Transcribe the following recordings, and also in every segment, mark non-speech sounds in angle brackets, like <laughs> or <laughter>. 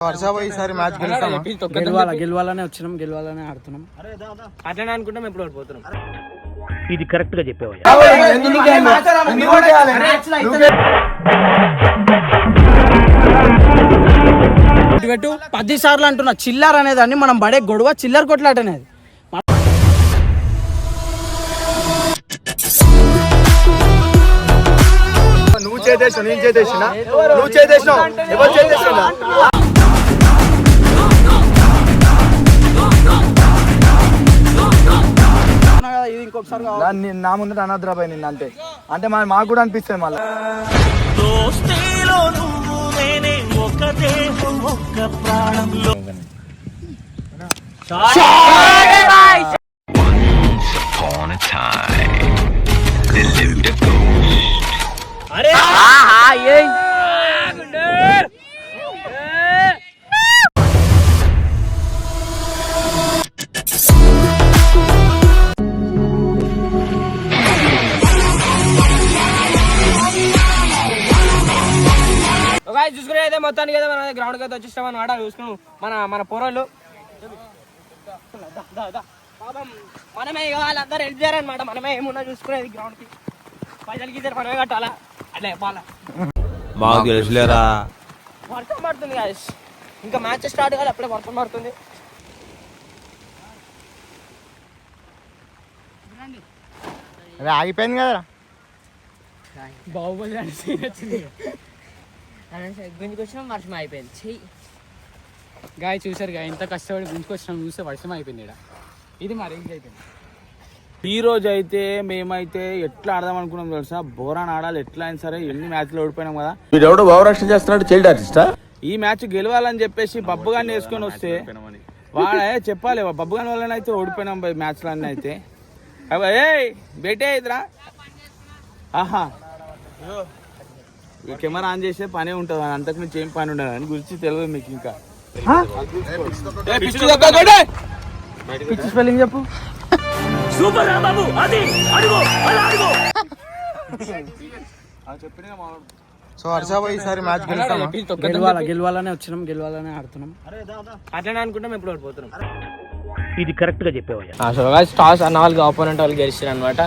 వర్ష ఈసారి మ్యాచ్ గెలుస్తామా? గెలవాల గెలవాలనే వచ్చినాం గెలవాలనే ఆడుతున్నాం. అట్లనే అనుకుంటే మేము ఇప్పుడు ఓడిపోతున్నాం ఇది కరెక్ట్గా చెప్పేవా ఇటు పెట్టు పది సార్లు అంటున్నా చిల్లర్ అనేదాన్ని మనం పడే గొడవ చిల్లర కొట్లాట అనేది నువ్వు చేసేసావు నేను చేసేసిన నువ్వు చేసేసినావు ఎవరు చేసేసినా ఇంకొకసారి కావాలి. నా ముందర అనద్రాబాయ్ నిన్న అంతే. అంటే మాకు కూడా అనిపిస్తుంది మళ్ళీ. అయితే మన గ్రౌండ్కి అయితే వచ్చేస్తాం అనమాట చూసుకున్నాం. మన మన పోరాళ్ళు పాపం మనమే వాళ్ళందరూ హెల్ప్ చేయాలన్నమాట. మనమే ఏమున్నా చూసుకునేది గ్రౌండ్కి పైసలకి ఇద్దరు మనమే కట్టాలా? అట్లే బాగా మాకు తెలుసులేరా. వర్షం పడుతుంది guys. ఇంకా మ్యాచ్ స్టార్ట్ కాదు అప్పుడే వర్షం పడుతుంది. అది ఆగిపోయింది కదరా. బాహుబలి అని scene వచ్చింది. గుంజుకొచ్చినాం వర్షం అయిపోయింది. చెయ్యి గాయ చూసారు గా ఎంత కష్టపడి గుంజుకొచ్చినాం చూస్తే వర్షం అయిపోయింది ఈడ. ఇది మరి ఇది అయిపోయింది ఈ రోజు అయితే మేమైతే ఎట్లా ఆడదాం అనుకున్నాం తెలుసా? బోరాన్ ఆడాలి ఎట్లా అయినా సరే ఎన్ని మ్యాచ్లు ఓడిపోయినాం కదా. వీడెవడో భావరక్షణ చేస్తున్నాడు చైల్డ్ ఆర్టిస్టా? ఈ మ్యాచ్ గెలవాలని చెప్పేసి బబ్బు గారిని వేసుకొని వస్తే వాడే చెప్పాలి బబ్బు గాని వల్లనే అయితే ఓడిపోయినాం బై మ్యాచ్లు అన్నీ అయితే ఏయ్ బేటే ఇదిరా. ఆహా. కెమెరా ఆన్ చేసే పనే ఉంటుంది అంతకు నుంచి ఏం పని ఉండదు అని గురించి తెలియదు మీకు ఇంకా. ఏ, పిచ్చి స్పెల్లింగ్ చెప్పు. సూపర్ రా బాబు అది అడుగు అలా అడుగు. సో ఈసారి మ్యాచ్ గెలుస్తామా? గెలవాల గెలవాలనే వచ్చినాం గెలవాలనే ఆడుతున్నాం. అట్లనే అనుకుంటే మేము ఇప్పుడు ఓడిపోతున్నాం. ఇది కరెక్ట్గా చెప్పేవా సో గైస్ టాస్ అన్న వాళ్ళకి ఆపోనెంట్ వాళ్ళు గెలిచారు అనమాట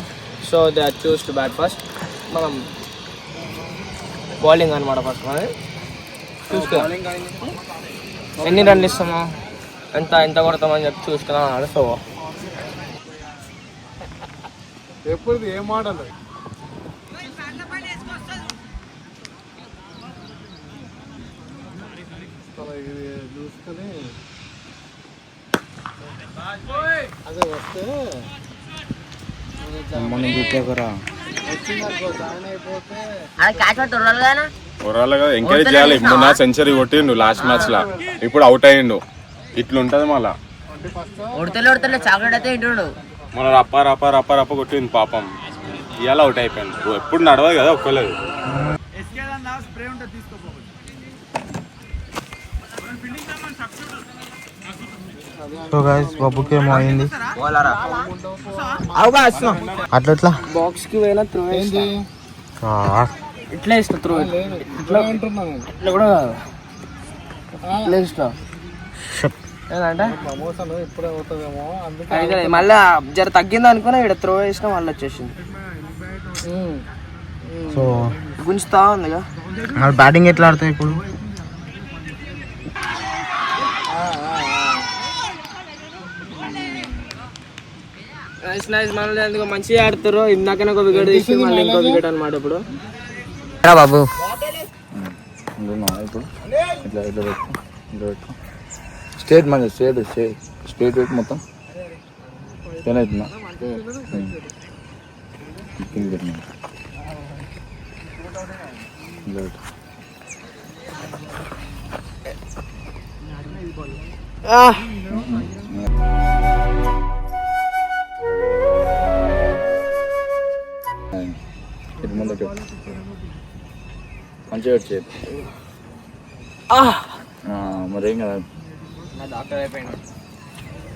so they choose to bat first మనం బౌలింగ్ అనమాట ఫస్ట్ మనది చూసుకుందాం ఎన్ని రన్లు ఇస్తామో ఎంత ఎంత కొడతామని చెప్పి చూసుకుందాం అన్నాడు సో. ఎప్పుడు ఏం ఆడాలి చూసుకొని. అదే వస్తే. మనం చూపేకరా ఓవరాల్గా ఎంకరేజ్ చేయాలి. మొన్న సెంచరీ కొట్టిండు లాస్ట్ మ్యాచ్ లా. ఇప్పుడు అవుట్ అయ్యిండు. ఇట్లుంటది మళ్ళా. ఉడతలు ఉడతలు చాక్లెట్ అయితే ఇంటుడు మన రప్ప రప్ప రప్ప రప్ప కొట్టింది పాపం. ఇవాళ అవుట్ అయిపోయింది. ఎప్పుడు నడవదు కదా ఒక్కలేదు. సో గాయస్ బబ్బుకి ఏమో అయింది అట్లా ఎట్లా బాక్స్కి పోయినా త్రో ఇట్లా ఇస్తా త్రో ఇట్లా ఇట్లా కూడా కాదు. ఇట్లా ఇస్తా ఏంటంటే ఇప్పుడే అవుతుందేమో అందుకే అయితే మళ్ళీ జర తగ్గింది అనుకున్నా ఇక్కడ త్రో వేసినా మళ్ళీ వచ్చేసింది. సో గుంజుతా ఉందిగా. బ్యాటింగ్ ఎట్లా ఆడతాయి ఇప్పుడు? నైస్ నైస్ మళ్ళీ ఎందుకో మంచిగా ఆడుతారు. ఇందాకనే ఒక వికెట్ తీసి మళ్ళీ ఇంకో వికెట్ అనమాట ఇప్పుడు. బాబు. ఇప్పుడు ఇట్లా ఇట్లా పెట్టు. ఇట్లా పెట్టు. స్టేట్ మన స్టేట్ స్టేట్ స్టేట్ పెట్టు మొత్తం. ఏనవుతుందా కింద పెట్టినా ఇట్లా పెట్టు. ఇటు మంచిగా వచ్చేది మరేం కదా. డాక్టర్ అయిపోయింది.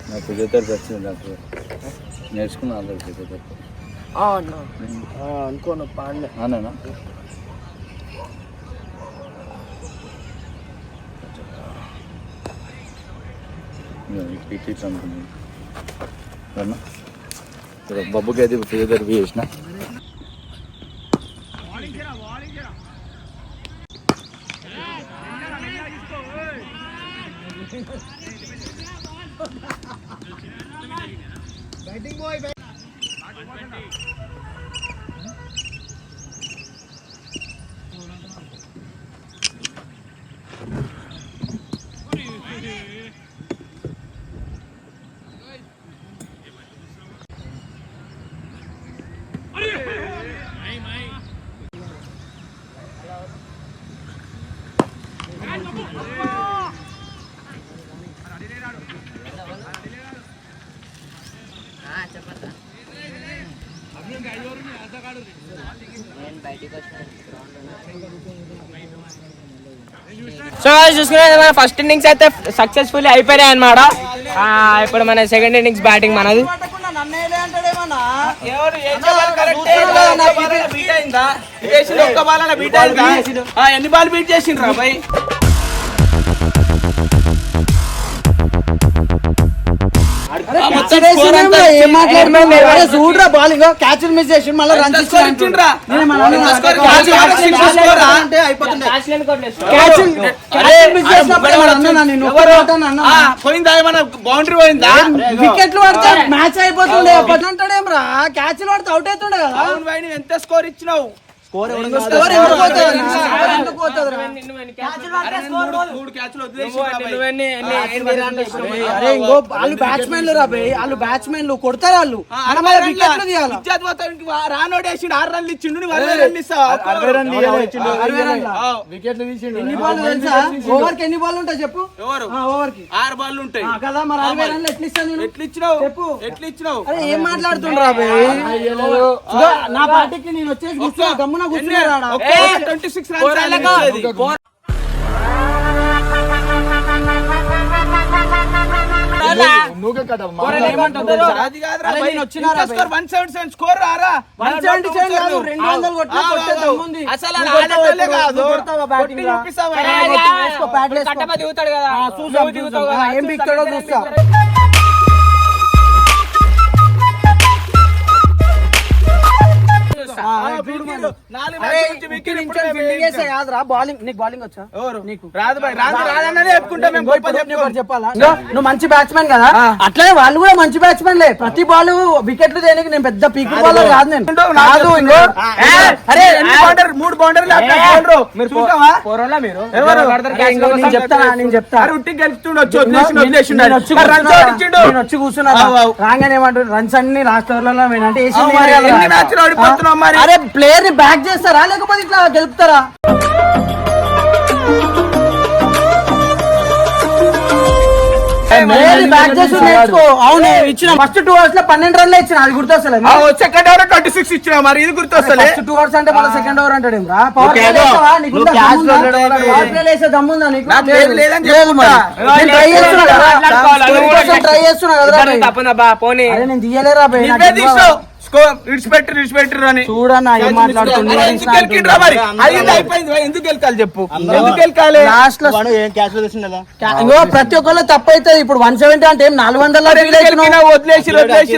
నాకు ఫిజియోథెరపీ వచ్చింది డాక్టర్. నేర్చుకున్నా ఆల్రెడీ ఫిజియోథెరపీ. అనుకోను పాండే అనుకున్నాను? సరే, బబ్బుకి అయితే ఫిజియోథెరపీ చేసిన? సో చూసుకునే మన ఫస్ట్ ఇన్నింగ్స్ అయితే సక్సెస్ఫుల్ అయిపోయినాయి అనమాట ఇప్పుడు మన సెకండ్ ఇన్నింగ్స్ బ్యాటింగ్ మనది. ఎవరు ఏం చెప్పాలి కరెక్టే కదా? చూడరా బాల్ ఇంకా క్యాచ్ మిస్ చేసి మళ్ళీ రన్ పోయిందా ఏమన్నా బౌండరీ పోయిందా? వికెట్లు పడితే మ్యాచ్ అయిపోతుండే. అప్పటి అంటాడేం రా క్యాచ్లు పడితే అవుట్ అవుతుండే కదా. ఎంత స్కోర్ ఇచ్చినావు? స్కోర్ వాళ్ళు బ్యాట్స్మెన్లు రా బే వాళ్ళు బ్యాట్స్మెన్లు కొడతారు వాళ్ళు. రానోడు వేసిండు ఆరు రన్లు ఇచ్చిండు వికెట్లు తీసిండు. ఎన్ని బాల్ తెలుసా? ఓవర్కి ఎన్ని బాల్ ఉంటాయి చెప్పు? ఎవరు? ఓవర్కి ఆరు బాల్ ఉంటాయి. ఆ, కదా మరి అరవై రన్లు ఎట్లా ఇస్తాను ఎట్లా ఇచ్చినావు? చెప్పు. ఎట్లా ఇచ్చినావు? ఏం మాట్లాడుతుండ్రా బే? ఇదిగో, నా పార్టీకి నేను వచ్చేసి గమ్మున కూర్చున్నారా ట్వంటీ సిక్స్ నువ్వే కదా. అది కాదురా అరే. నేను స్కోర్ స్కోర్ రారా? కాదు కొట్టే. అసలు కొడతావా కొట్టి? చూపిస్తావా? కట్టమ దిగుతాడు కదా. చూసాం, ఏం బిక్తాడో చూస్తా. కాదురా బౌలింగ్ నీకు బౌలింగ్ వచ్చా? ఎవరు? నీకు. రాదు భయ్ రాదు రాదన్నదే చెప్పుకుంటా మేము ఇంకో గొప్ప ఇప్పుడు నీకు చెప్పుకోం. ఒకటి చెప్పాలా? ఇంకో నువ్వు మంచి బ్యాట్స్మెన్ కదా? అట్లనే వాళ్ళు కూడా మంచి బ్యాట్స్మెన్ లే. ప్రతి బాల్ వికెట్లు దేనికి నేను పెద్ద పీకు బాలర్ కాదు నేను. కాదు అరే బౌండర్ మూడు బౌండర్లు మీరు చూసావా? పోరోళ్ళా మీరు? ఎవరు? నేను చెప్తా. ఉట్టి వచ్చి నేను రన్స్ కూర్చున్నా. రాగానే ఏమంటారు? రన్స్ అన్ని లాస్ట్ అంటే మరి? అరే ప్లేయర్ని బ్యాక్ చేస్తారా? లేకపోతే ఇట్లా గెలుపుతారా? ఫస్ట్ టూ అవర్స్లో పన్నెండు రన్లు ఇచ్చిన అది గుర్తొస్తలే. సెకండ్ ఓవర్ ట్వంటీ సిక్స్ ఇచ్చినా మరి ఇది గుర్తొస్తలే. టూ అవర్స్ అంటే మళ్ళీ సెకండ్ ఓవర్ అంటాడు ట్రై చేస్తున్నా కదా. నేను తీయలేరా అని. చూడన్నా ఏం ఎందుకు చెప్పు? లాస్ట్లో ప్రతి ఒక్కళ్ళు తప్పు అవుతుంది ఇప్పుడు వన్ సెవెంటీ అంటే ఏం నాలుగు వందల వదిలేసి వదిలేసి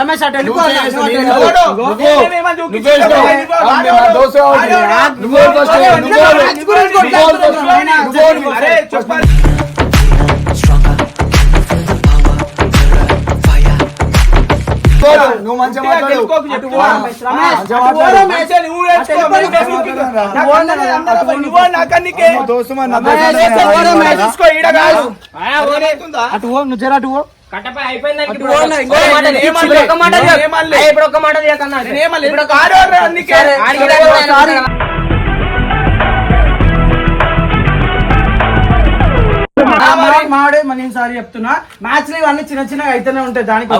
రమేష్ అటు. నువ్వు వెళ్ళిపో. నువ్వు- నువ్వేమేమో నువ్వు మంచిగా మాట్లాడు. అటు నువ్వు నేర్చుకో. అటు మరి వెళ్ళిపో. నువ్వు నాకు అందరూ అందరూ పోయి, నువ్వు మాడే మరి నేను సారీ చెప్తున్నా మ్యాచ్లో ఇవన్నీ చిన్న చిన్నగా అయితేనే ఉంటాయి దానికి.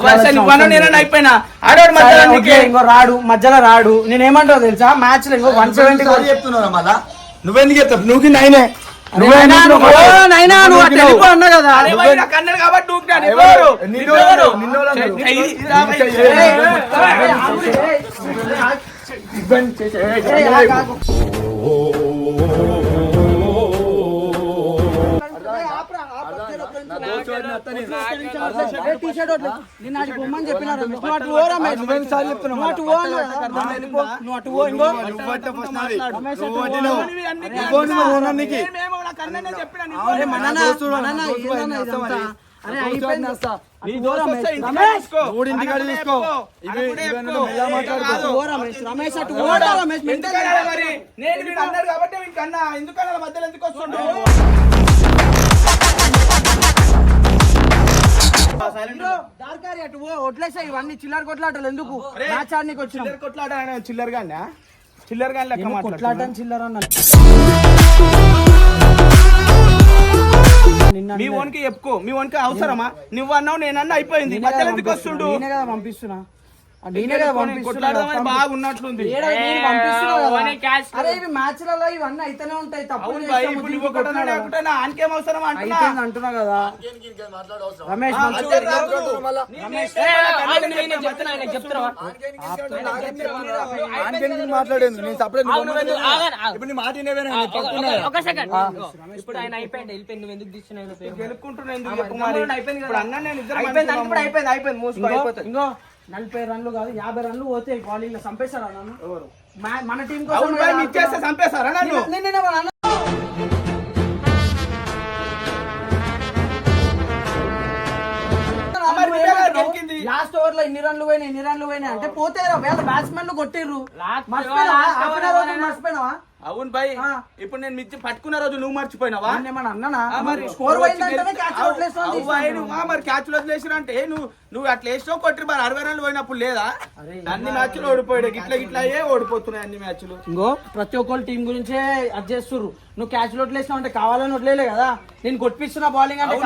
అయిపోయినా ఆడోడు మధ్యలో. ఇంకో రాడు మధ్యలో రాడు నేను ఏమంటావు తెలుసా మ్యాచ్లో ఇంకో వన్ సెవెంటీ చెప్తున్నావు మళ్ళా నువ్వెందుకు చెప్తావు నువ్వు నైనే నైనా రమేష్. అటు పో రమేష్. నేను అన్నాడు కాబట్టి వీడికి అన్నా. ఎందుకు అనాలి? మధ్యలో ఎందుకు వస్తుండు? దార్కారి అటు ఇవన్నీ చిల్లర కొట్లాటలు ఎందుకు? మ్యాచ్ ఆడనీకి వచ్చినాం. చిల్లర కొట్లాట ఆయన చిల్లర గానే చిల్లర గాని లెక్క. కొట్లాటని చిల్లర మీ ఓన్కి చెప్పుకో మీ ఓన్కి అవసరమా? నువ్వు అన్నావు నేను అన్న అయిపోయింది మధ్యలో ఎందుకు. వస్తుండు? పంపిస్తున్నా. బాగున్నట్లుంది. అరే ఇవి మ్యాచ్లలో ఇవన్నీ అయితేనే ఉంటాయి తప్పు ఆయనకేం అవసరం అంటున్నా? కదా? రమేష్ మాట్లాడేది? నేను సపరేట్. ఇప్పుడు మాట ఒక- సెకండ్ ఇప్పుడు ఆయన అయిపోయింది వెళ్ళిపోయింది నువ్వు ఎందుకు తీసుకున్నావు? ఎందుకు? అయిపోయింది ఇప్పుడు అన్న నేను ఇద్దరం అయిపోయింది మూసుకో అయిపోతుంది. ఇంకో నలభై రన్లు కాదు యాభై రన్లు పోతే బౌలింగ్లో చంపేశారా నన్ను? మా- మన టీం నన్ను? గెలిచింది. లాస్ట్ ఓవర్లో ఇన్ని రన్లు పోయినాయి ఇన్ని రన్లు పోయినాయి అంటే పోతే వేళ బ్యాట్స్మెన్లు కొట్టిర్రు. Last మర్చిపోయినావా? అవును భయ్ ఆ. ఇప్పుడు నేను మిర్చి పట్టుకున్న రోజు నువ్వు మర్చిపోయినావా? అన్నానా? మరి స్కోర్ క్యాచ్ మరి క్యాచ్లు వదిలేసిన అంటే నువ్వు నువ్వు అట్లా వేసినావు? కొట్టి మరి అరవై రన్లు పోయినప్పుడు లేదా? అన్ని మ్యాచ్లు ఓడిపోయాడు. ఇట్లా ఇట్లా అయ్యే ఓడిపోతున్నాయి అన్ని మ్యాచ్లు? ఇంకో ప్రతి ఒక్కరు టీం గురించే అది చేస్తుర్రు. నువ్వు క్యాచ్ వదిలేసినావు అంటే కావాలని వదిలేలే కదా? నేను కొట్టిస్తున్నా బౌలింగ్ అంటే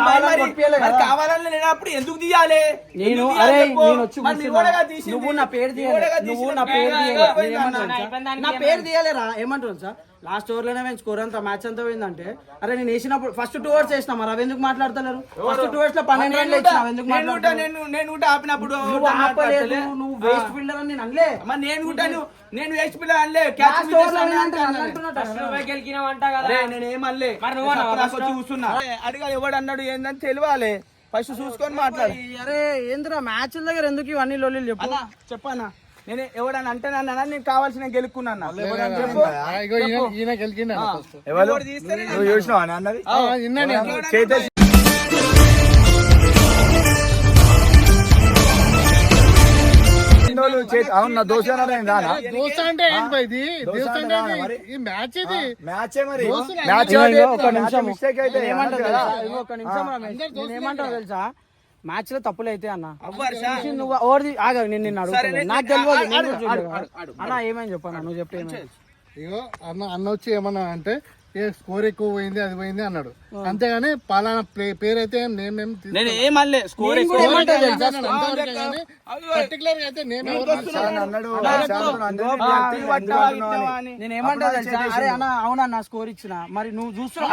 కావాలని లేనప్పుడు ఎందుకు తీయాలి? నేను అరే? నేను వచ్చి. నువ్వు నా పేరు నీ తీయాలి. నువ్వు. నా పేరు నేను తీయాలి. నేను? నా పేరు తీయాలేరా? ఏమంటారు సార్ లాస్ట్ ఓవర్లోనే మేము స్కోర్ అంతా మ్యాచ్ అంతా పోయిందంటే అరే నేను వేసినప్పుడు ఫస్ట్ టూ ఓవర్స్ వేసినా మరి అవి ఎందుకు మాట్లాడతలేరు? ఫస్ట్ టూ ఓవర్స్లో పన్నెండు రన్లు ఇచ్చిన ఎందుకు నేను నేను కూడా ఆపినప్పుడు నువ్వు ఆపలేదు మాట్లాడతలే. నువ్వు వేస్ట్ ఫీల్డర్ అని నేను అనలే. మరి నేను కూడా నేను వేస్ట్ అనలే. క్యాచ్ అంటే కదా. నేను ఏమనలే. మరి నువ్వు అన్నావా? నాకు వచ్చి కూర్చున్నా అడిగా ఎవడు అన్నాడు ఏందని తెలియాలి. ఫస్ట్ చూసుకొని మాట్లాడు. అరే ఏందిరా మ్యాచ్ దగ్గర ఎందుకు ఇవన్నీ లొల్లి చెప్పు? అన్నా చెప్పన్నా. నేను ఎవడన్నా అంటే నన్ను నేను కావాల్సిన గెలుక్కున్నా చెప్పు. ఎవరు? నువ్వు చూసినావా అని అన్నది చేతే- ఇన్నోళ్ళు చేతి- అవును నా దోశ అంటే ఏంటి ఇది? మ్యాచ్ ఇది మ్యాచే మరి. మ్యాచ్ ఒక్క నిమిషం మిస్టేక్ అయితే కదా. తెలుసా? మ్యాచ్లో తప్పులు అయితే అన్న. నువ్వు ఓవర్ది ఆగా నేను నిన్ను అడుగుతాను నాకు తెలియదు అన్న ఏమైంది చెప్పన్నా నువ్వు చెప్పు ఏమైంది? ఇగో అన్న అన్న వచ్చి ఏమన్నా అంటే ఏ స్కోర్ ఎక్కువ పోయింది అది పోయింది అన్నాడు. అంతేగాని పలానా ప్లే- పేరు అయితే నేమ్ ఏం నేను స్కోర్ తెలుసా? పర్టికులర్గా అయితే నేమ్ అన్నాడు. నేను ఏమంటా తెలుసా? అరే అన్న అవునన్న స్కోర్ ఇచ్చిన. మరి నువ్వు చూస్తున్నావు.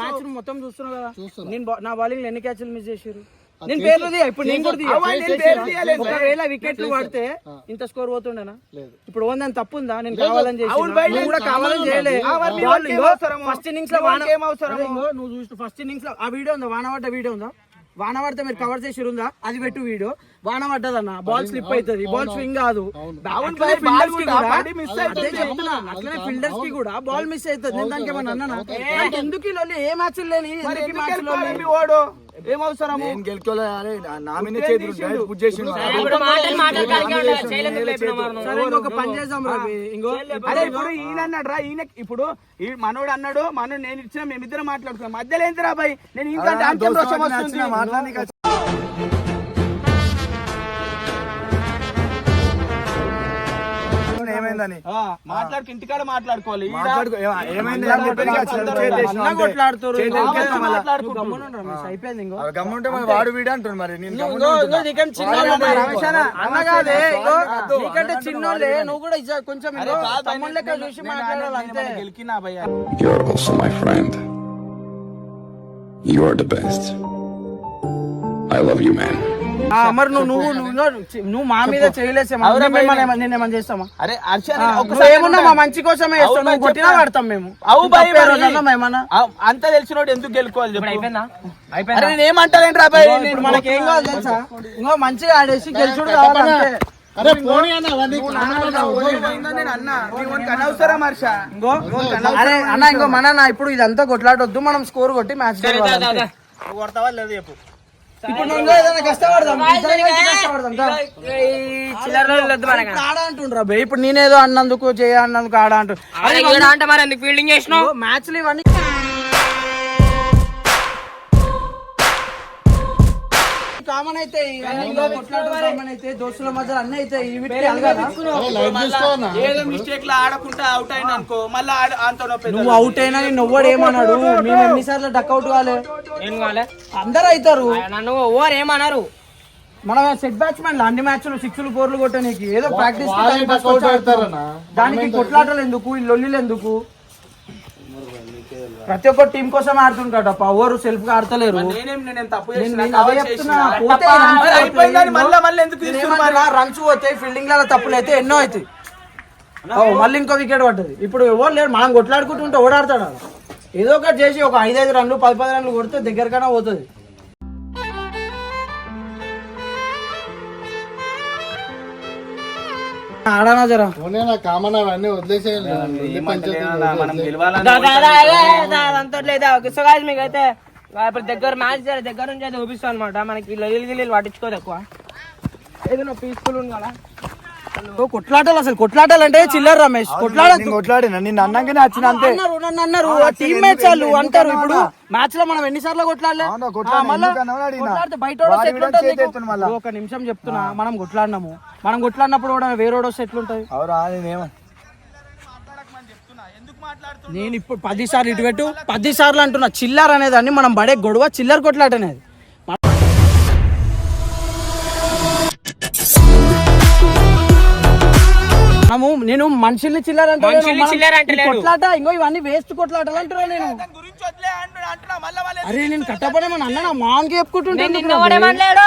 మ్యాచ్ను మొత్తం చూస్తున్నావు కదా. నేను నా బౌలింగ్ ఎన్ని క్యాచ్లు మిస్ చేసారు నేను పేర్లు ఇప్పుడు నేను కూడా. ఒకవేళ వికెట్లు పడితే ఇంత స్కోర్ పోతుండేనా? ఇప్పుడు ఓన్ తప్పు ఉందా నేను కావాలని చేసి కూడా కావాలని చేయలే. ఆ, మరి మీ వాడికి ఏం అవసరము? ఫస్ట్ ఇన్నింగ్స్లో వాన నువ్వు చూసిన ఫస్ట్ ఇన్నింగ్స్లో ఆ వీడియో ఉందా? వాన పడ్డ వీడియో ఉందా? వాన పడితే మీరు కవర్ చేసి ఉందా? అది పెట్టు వీడియో. వాన పడ్డదన్న బాల్ స్లిప్ అవుతుంది బాల్ స్వింగ్ కాదు. అట్లనే ఫీల్డర్స్కి కూడా బాల్ మిస్ అవుతుంది నేను దానికి ఏమన్నా అన్నానా? నాకు ఎందుకు ఈ? ఏ మ్యాచ్ లేని? ఏం అవసరము? నేను గెలుకోలే అరే నా- నా మీదే చేతులు డైరెక్ట్. సరే ఇంకొక పని చేద్దాం రవి ఇంకో. అరే ఇప్పుడు ఈయన అన్నాడు రా ఈయన ఇప్పుడు ఈ మనోడు అన్నాడు మనోడు నేను ఇచ్చిన మేమిద్దరం మాట్లాడుకున్నాం. మధ్యలో ఏంటిరా బాయ్? నేను ఇంకా ఉండు రమేష్, అయిపోయింది ఇంకో. గమ్ముంటే మరి వాడు వీడు అంటాడు మరి. ఉంటున్నా. నీకంటే చిన్నోళ్ళే నువ్వు కూడా కొంచెం లెక్క చూసి గెలికినా భయ్యా also my friend. You are the best. I love you, man. ఆ, మరి నువ్వు నువ్వు నువ్వు మా మీద చేయలేసేమా చేస్తామా? అరే ఏమున్నా మా మంచి కోసమే నువ్వు కొట్టినా. పడతాం మేము. అవు అంతా తెలిసినోడు ఎందుకు గెలుకోవాలి చెప్పు. అయిపోయిందా? అరే అయిపోయిందా? నేను ఏమంటారేంటి మనకి కావాలి తెలుసా? ఇంకో మంచిగా ఆడేసి గెలుచుడు కావాలి అంతే. అరే పోనీ అన్న ఇంకో అరే అన్న ఇంకో మన ఇప్పుడు ఇదంతా కొట్లాడొద్దు మనం స్కోర్ కొట్టి మ్యాచ్ కొడతావా లేదు చెప్పు. ఇప్పుడు ఏదైనా కష్టపడదాం. ఇప్పుడు నేనేదో అన్నందుకు చేయ అన్నందుకు ఆడ అంటు అంటే మరి? ఎందుకు ఫీల్డింగ్ చేసినావు? మ్యాచ్లు ఇవన్నీ కామన్ అయితే కామన్ అయితే దోస్తుల మధ్య అన్నీ అయితే ఏదో మిస్టేక్లో ఆడకుండా అవుట్ అయినా అనుకో మళ్ళీ అంత నొప్పి నువ్వు అవుట్ అయినా నేను ఎవ్వడు ఏమన్నాడు? మేము ఎన్నిసార్లు డక్ అవుట్ కాలే? ఏం కాలే? అందరు అవుతారు. నన్ను ఓవర్ ఏమన్నారు? మన సెట్ బ్యాట్స్మెన్ అన్ని మ్యాచ్లు సిక్స్లు ఫోర్లు కొట్టడానికి ఏదో ప్రాక్టీస్ డక్అవుట్ దానికి కొట్లాటలు ఎందుకు? ఈ లొల్లిలు ఎందుకు? ప్రతి ఒక్క టీం కోసం ఆడుతుంటాడు ఎవరు సెల్ఫ్గా ఆడతలేరు. రన్స్ పోతాయి ఫీల్డింగ్లలో తప్పులు అయితే ఎన్నో అవుతాయి. మళ్ళీ ఇంకో వికెట్ పడ్డది. ఇప్పుడు ఎవరు లేరు మనం కొట్లాడుకుంటుంటే ఓడాడతాడు. ఏదో ఒకటి చేసి ఒక ఐదైదు రన్లు పది పది రన్లు కొడితే దగ్గరకైనా పోతుంది. ఆడానా జరా. పోనీ అన్న కామన్ అవన్నీ వదిలేసేయాలి. మనం గెలవాలని అదంతా లేదా సో గాయస్ మీకు అయితే ఇప్పుడు దగ్గర మ్యాచ్ దగ్గర నుంచి అయితే చూపిస్తాం అనమాట మనకి లొల్లి గిల్లీలు పట్టించుకోదు ఎక్కువ. ఏదైనా పీస్ఫుల్ ఉంది కదా కొట్లాటలు అసలు కొట్లాటలు అంటే చిల్లర రమేష్ కొట్లాడ నేను కొట్లాడిన నిన్ను అన్నాకనే వచ్చిన అంతే. అన్నారు నన్ను అన్నారు. టీమ్మేట్స్ వాళ్ళు అంటారు ఇప్పుడు మ్యాచ్లో మనం ఎన్నిసార్లు కొట్లాడలే? బయట. ఒక నిమిషం చెప్తున్నా మనం కొట్లాడినాము. మనం కొట్లాడినప్పుడు కూడా వేరే వస్తే ఎట్లుంటది నేను ఇప్పుడు పది సార్లు ఇటు పెట్టు పది సార్లు అంటున్నా చిల్లర్ అనేదాన్ని మనం పడే గొడవ చిల్లర కొట్లాట అనేది. మనము నేను మనుషుల్ని చిల్లర అంటే మనుషుల్ని చిల్లర అంటలేను. కొట్లాట ఇంకో ఇవన్నీ వేస్ట్ కొట్లాటలు అంటున్నా నేను. అరే నేను కట్టపడమని అన్న నా మామకి చెప్పుకుంటుంటే నేను నిన్న వాడేమనలేడు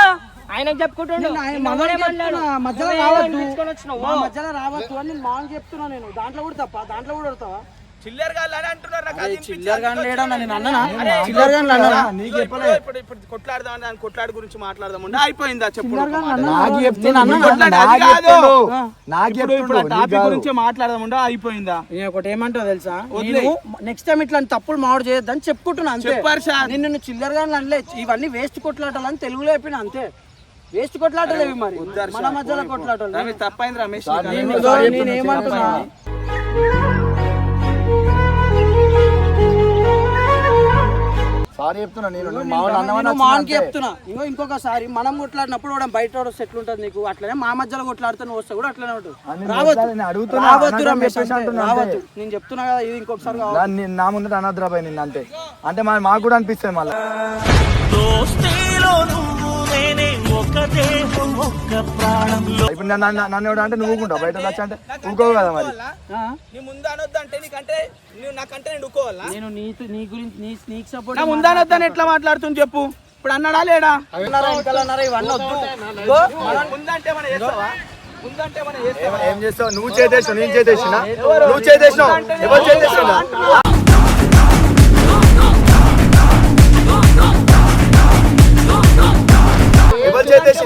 ఆయనకు చెప్పుకుంటుండు. నిన్న వాడేమనలేడు. మధ్యలో నువ్వే రావద్దు. పిలుచుకొని వచ్చినావు. మా మధ్యలో రావద్దు అని నేను మామకి చెప్తున్నా నేను. దాంట్లో కూడా తప్ప దాంట్లో కూడా కొడతావా చిల్లర్ గాళ్ళు అని అంటున్నారు నాకు అది చిల్లర్ గాని లేడన్నా నేను అన్ననా? చిల్లర్ గాని అన్ననా నీకు ఇప్పుడు ఇప్పుడు ఇప్పుడు కొట్లాడదాం దాని కొట్లాడు గురించి మాట్లాడదాం ఉండే అయిపోయిందా? చెప్పు? నాకు నాకు కాదు. నాకు ఇప్పుడు టాపిక్. గురించి మాట్లాడదాం ఉండే అయిపోయిందా? నేను ఒకటి ఏమంటావు తెలుసా? నేను నెక్స్ట్ టైం ఇట్లా తప్పులు మాడు చేయొద్దని చెప్పుకుంటున్నా అంతే. హర్ష. నేను నిన్ను చిల్లర గాని అనలే. ఇవన్నీ వేస్ట్ కొట్లాటలు అని తెలుగులో చెప్పిన అంతే. వేస్ట్ కొట్లాటలు ఇవి మరి. మన మధ్యలో కొట్లాటలు. తప్పైంది రమేష్ నేను ఇదో నేను ఏమంటున్నా? సారీ చెప్తున్నా నేను మామూలు. చెప్తున్నా. ఇంకో ఇంకొకసారి మనం కొట్లాడినప్పుడు కూడా బయట వస్తే ఎట్లుంటది నీకు అట్లనే మా మధ్యలో కొట్లాడితే నువ్వు వస్తే కూడా అట్లనే ఉంటుంది అని రావద్దు. రావద్దు రమేష్ రావద్దు. నేను చెప్తున్నా కదా ఇది ఇంకొకసారి నా- ముందట అనద్రాబాయ్ నిన్న అంతే అంటే మాకు కూడా అనిపిస్తుంది మళ్ళీ. దేహం ఒక్క ప్రాణంలో. ఇప్పుడు నన్ను ఎవడు అంటే నువ్వు ఊకుంటావు బయట వచ్చి అంటే ఊకోవు కదా మరి. ఆ? నీ ముందు అనొద్దు అంటే నీకంటే నువ్వు నాకంటే నేను ఊకోవాలా నేను నీ నీ గురించి నీ నీకు సపోర్ట్ నా ముందు అనొద్దని ఎట్లా మాట్లాడుతుంది చెప్పు? ఇప్పుడు అన్నాడా లేడా? ముందంటే మనం చేస్తావా? ముందంటే మనం చేస్తావా? ఏం చేస్తావు? నువ్వు చేసేసావు నేను చేసేసిన? నువ్వు చేసేసినావు? ఎవరు చేసేసినా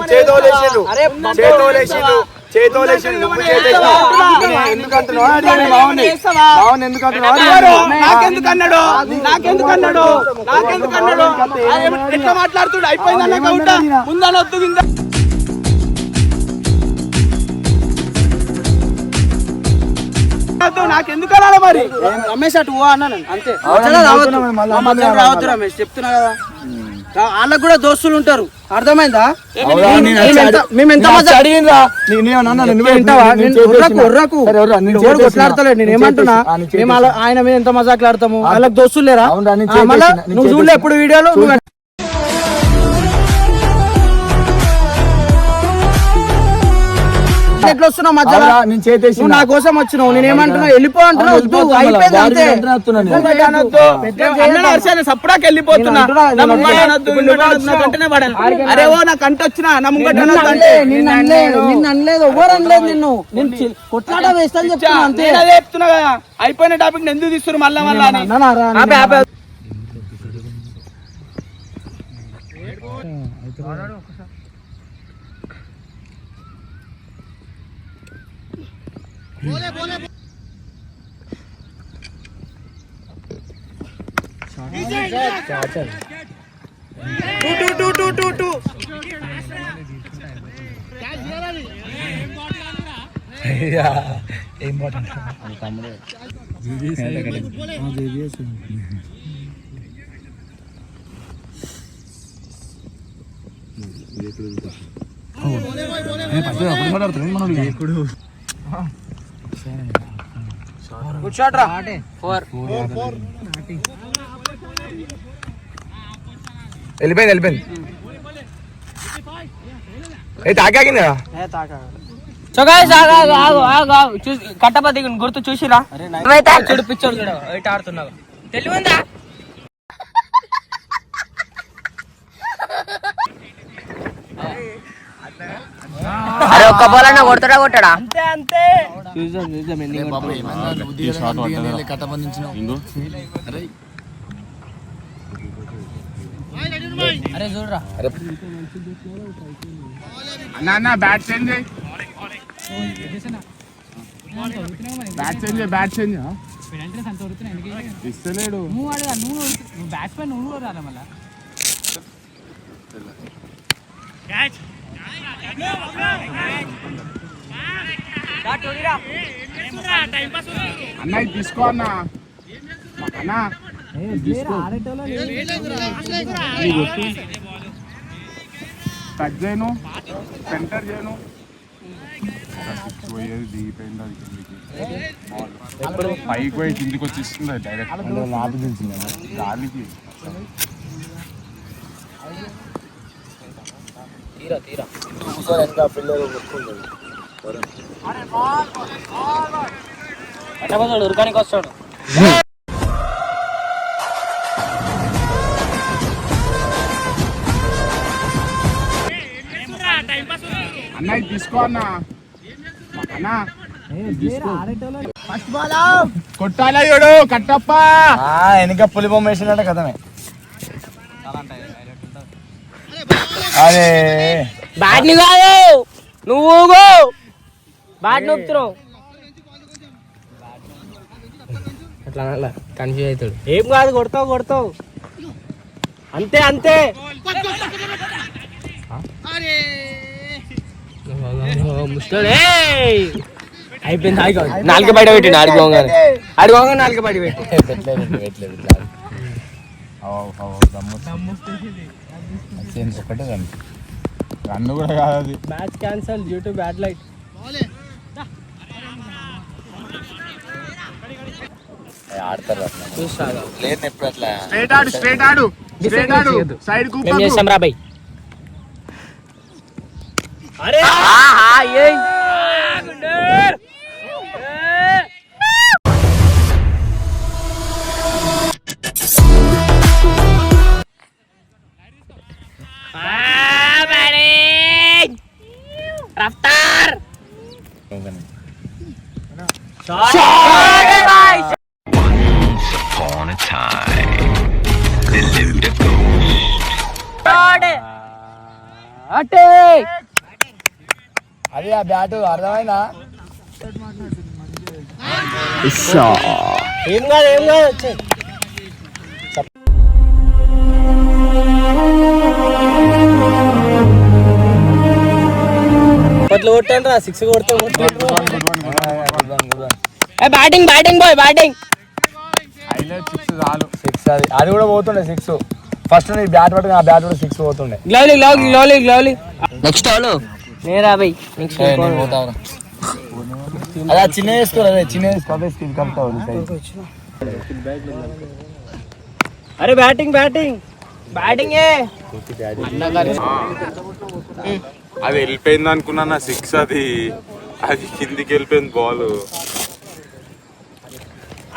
నువ్వు? ఎవరు? అడిగాను. నాకెందుకు అన్నాడు? నాకెందుకు అన్నాడు? నాకెందుకు అన్నాడు? ఆయన ఎట్లా మాట్లాడుతుడు? అయిపోయింది అన్న కౌంట ముందనొద్దు కింద నాకెందుకు అనాలి మరి? రమేష్ అటు అన్నాను అంతే. రావద్దు. రమేష్. చెప్తున్నా కదా. వాళ్ళకు కూడా దోస్తులు ఉంటారు. అర్థమైందా? మేము ఎంత- అడి- మేము ఎంత నేను ఏమంటున్నా? మేము ఆయన మీద ఎంత మజాకులాడతాము వాళ్ళకి దోస్తులు లేరా? మళ్ళా నువ్వు చూడలే. ఎప్పుడు వీడియోలు? నువ్వు ఎట్లా వస్తున్నావు మధ్యలో? నేను నా కోసం వచ్చినావు. నేను ఏమంటున్నావు? వెళ్ళిపో అంటున్నావు వద్దు అయిపోయింది అంతే. సప్పుడాకి వెళ్ళిపోతున్నా. నా ముంగట. అనొద్దు, ముంగట అనొద్దు, నా. కంటనే అరే ఓ నా కంట వచ్చినా? నా ముంగట నిన్ను అనొద్దు అనలే, అంటే నిన్ను అనలేదు నిన్ను అనలేదు ఎవరు అనలేదు నిన్ను. నేను చి- కొట్లాట చెప్తున్నా అంతే. నేను అదే చెప్తున్నా కదా. అయిపోయిన టాపిక్ ఎందుకు తీస్తున్నారు మళ్ళా మళ్ళా అని? అన్నారా? ఆపే, ఆపే. ఇంపార్టెంట్ ఎప్పుడు మాట్లాడుతున్నాడు మనం ఎప్పుడు గుడ్ షాట్ రా ఫోర్ వెళ్ళిపోయింది వెళ్ళిపోయింది. ఏ తాకాగింది కదా సో గాయ్స్ ఆగు. ఆగు ఆగు ఆగు ఆగు చూసి కట్టపతి గుర్తు చూసిరా? చూడు పిచ్చోడు చూడు. ఆడుతున్నావు. తెలివిందా ఒక్క బాలన్న కొడతాడా కొట్టాడా? అంతే అంతే. చూద్దాం చూద్దాం ఎన్ని అరే చూడరా. నాన్న bat change bat change bat change ఇస్తలేడు. నువ్వు అడగా నువ్వు నువ్వు బ్యాట్స్మెన్ నువ్వు కూడా రాలే మళ్ళా అన్న. ఇది తీసుకో. అన్న అన్న కట్ చేయను సెంటర్ చేయను. పైకి పోయి కిందికి వచ్చేస్తుంది డైరెక్ట్ లాభి తెలిసింది గాలికి కట్టపతి ఉరకానికి వస్తాడు. అన్న ఇది తీసుకో అన్న. అన్న. కొట్టాలా చూడు కట్టప్ప. వెనక పులి బొమ్మ వేసినట్టు కథమే. బ్యాట్ని కాదు. నువ్వు ఊగు. బ్యాట్ నొక్కుతున్నావు. అట్లా అలా కన్ఫ్యూజ్ అవుతాడు. ఏం కాదు కొడతావు కొడతావు. అంతే అంతే. అయిపోయింది నాలుగు బయట పెట్టి ఆడికి పోగానే నాలుగు బయట పెట్టి. పెట్టలేదు పెట్టలేదు. ఒకటే రన్ రన్ను కూడా కాదు అది. Match cancel due to bad light ఆడతారు అట్లా లేదు ఎప్పుడు అట్లా. స్ట్రేట్ ఆడు స్ట్రేట్ ఆడు. స్ట్రేట్ ఆడు. సైడ్కు మేము చేస్తాం రా bye. Raftaar Once Upon a time, there lived a ghost. అది ఆ బ్యాట్ అర్థమైనా ఏం కాదు ఏం కాదు వచ్చే అట్లా కొట్టాను రా సిక్స్ కొడితే batting batting boy batting highlight six చాలు సిక్స్ అది. అది కూడా పోతుండే సిక్స్ ఫస్ట్ నీ బ్యాట్ పట్టుకుని ఆ బ్యాట్ కూడా సిక్స్ పోతుండే. గ్లౌలీ గ్లౌలీ గ్లౌలీ గ్లౌలీ నెక్స్ట్ వాళ్ళు నేరా బై నెక్స్ట్ అదే చిన్న వేసుకోరు? అదే చిన్న వేసుకో. అదే స్కిల్ కలుపుతావు అరే బ్యాటింగ్ బ్యాటింగ్ బ్యాటింగ్ ఏ. అది వెళ్ళిపోయింది అనుకున్నా నా సిక్స్ అది. అది కిందికి వెళ్ళిపోయింది బాల్ గీయడానికి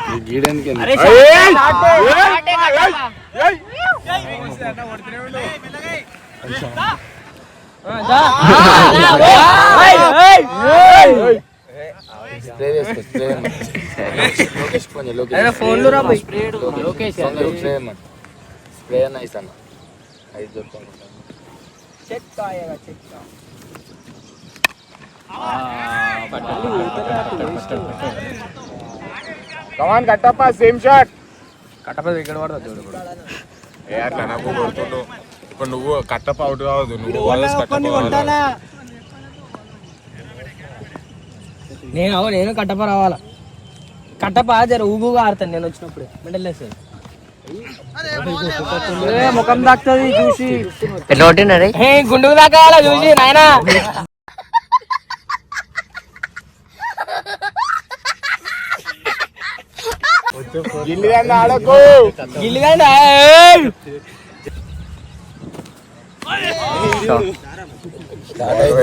అరే స్ప్రే వేసుకో స్ప్రే లోకేష్ కొంచెం లోకేష్ ఫోన్లు రా బై లోకేష్ స్ప్రే స్ప్రే అన్న ఇస్తాను ఐదు దొరుకుతాను check ఆయగా check come on Kattappa same shot Kattappa ఇక్కడ పడతా చూడు ఇప్పుడు ఏ అట్లా నాకు కొడుతుండు. ఇప్పుడు నువ్వు కట్టప్ అవుట్ కావద్దు నువ్వు వాళ్ళస్ కట్టప్ కావాలి నేను అవ నేను కట్టప రావాలా? కట్టప జర ఊగుగా ఆడతాను నేను వచ్చినప్పుడు. మెడల్ ముఖం దాక్తుంది చూసి. గుండుకు దాకా చూసి నాయనా? గిల్లి ఆడకు. గిల్లిగండి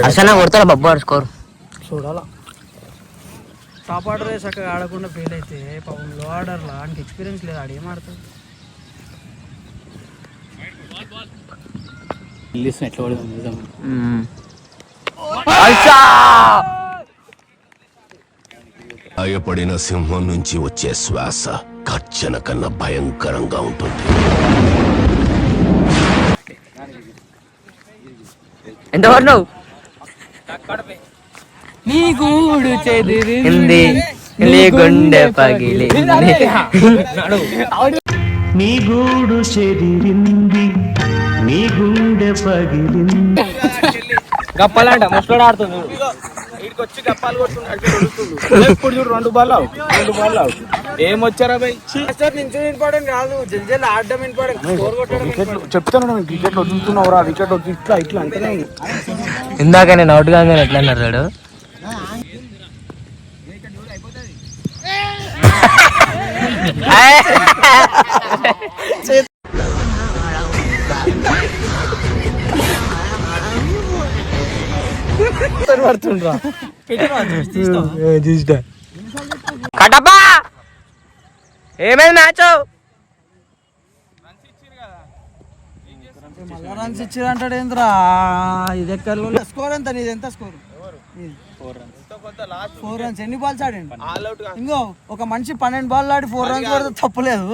అసలు కొడతారా బబ్బు వాడు స్కోర్ చూడాలా. టాప్ ఆర్డర్ చక్కగా ఆడకుండా ఫెయిల్ అయితే పాపం లో ఆర్డర్ లాంటి ఎక్స్పీరియన్స్ లేదు ఆడేం ఆడుతుంది ఎట్లా పడుతుంది గాయపడిన సింహం నుంచి వచ్చే శ్వాస కర్చన కన్నా భయంకరంగా ఉంటుంది. ఎంత పడినావు నీ గూడు చెదిరి హిందీ నీ గుండె పగిలి గప్పలంట ముసలోడు ఇక్కడికి వచ్చి గప్పాలు ఇప్పుడు చూడు రెండు బాల్ అవుట్ రెండు బాల్ అవుట్ ఏం వచ్చారా బై నించో ఇంపార్టెంట్ కాదు. జల్ జల్ ఆడడం ఇంపార్టెంట్ స్కోర్ కొట్టడం చెప్తాను నేను క్రికెట్ వదులుతున్నావురా వికెట్ వద్దు ఇట్లా ఇట్లా అంటేనే ఇందాక నేను అవుట్ కాగానే ఎట్లా అన్నారు <laughs> <laughs> పడుతుండ్రా ఏమైంది మ్యాచ్? మళ్ళా రన్స్ ఇచ్చిరంటాడు ఏంద్రా? ఇది ఎక్కడ స్కోర్ ఎంత? నీది ఎంత స్కోర్? ఫోర్ రన్స్ ఎన్ని బాల్స్ ఆడండి? ఇంకో ఒక మనిషి పన్నెండు బాల్ ఆడి ఫోర్ రన్స్ కొడితే తప్పలేదు.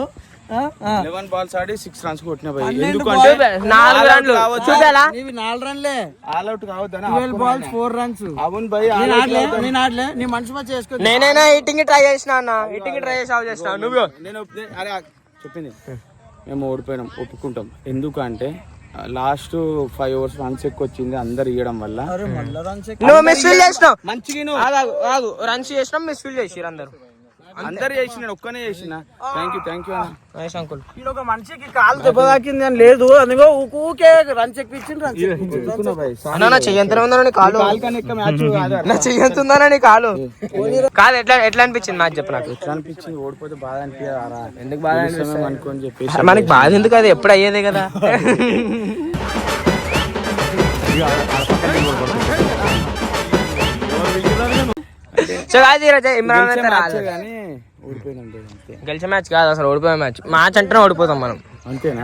లెవెన్ బాల్స్ ఆడి సిక్స్ రన్స్ కొట్టిన ఎందుకంటే నాలుగు రన్లు చూసాలా నీవి నాలుగు రన్లే ఆల్ అవుట్ కావద్దని ట్వెల్వ్ బాల్స్ ఫోర్ రన్స్ అవును నేను ఆడలే నేను ఆడలే. నీ మనిషి మధ్య చేసుకో. నేనైనా హిట్టింగ్ ట్రై చేసిన అన్న. హిట్టింగ్ ట్రై చేసి చేసిన. నువ్వు నేను అరే చెప్పింది. మేము ఓడిపోయినాం ఒప్పుకుంటాం. ఎందుకంటే లాస్ట్ ఫైవ్ ఓవర్స్ రన్స్ ఎక్కువ వచ్చింది అందరు ఇవ్వడం వల్ల. అరే మళ్ళా రన్స్ నువ్వు మిస్ ఫీల్ చేసినావు. మంచిగా రన్స్ చేసినాం మిస్ ఫీల్ చేసిరు అందరు. అందరు చేసిన ఒక్కనే చేసిన. Thank you thank you nice uncle. ఈడ ఒక మనిషికి కాలు దెబ్బ తాకింది అని లేదు అందుకో ఊకే ఎక్కించింది అన్న నా చెయ్యంతనే ఉందా నీ కాలు. మ్యాచ్ నా చెయ్యంతుందా నీ కాలు. కాదు ఎట్లా ఎట్లా అనిపించింది మ్యాచ్ చెప్పు నాకు? ఎట్లా అనిపించింది? ఓడిపోతే బాధ అనిపించారా ఎందుకు బాధ అనిపిస్తుంది అనుకోని చెప్పేసి మనకి బాధ ఎందుకు అది? ఎప్పుడు అయ్యేదే కదా. సో కాదు ఈరోజు ఇమ్రాన్ అయితే రాలేదు. కానీ ఓడిపోయిందంటే అంతే. గెలిచే మ్యాచ్ కాదు అసలు ఓడిపోయే మ్యాచ్. మ్యాచ్ అంటేనే ఓడిపోతాం మనం. అంతేనా?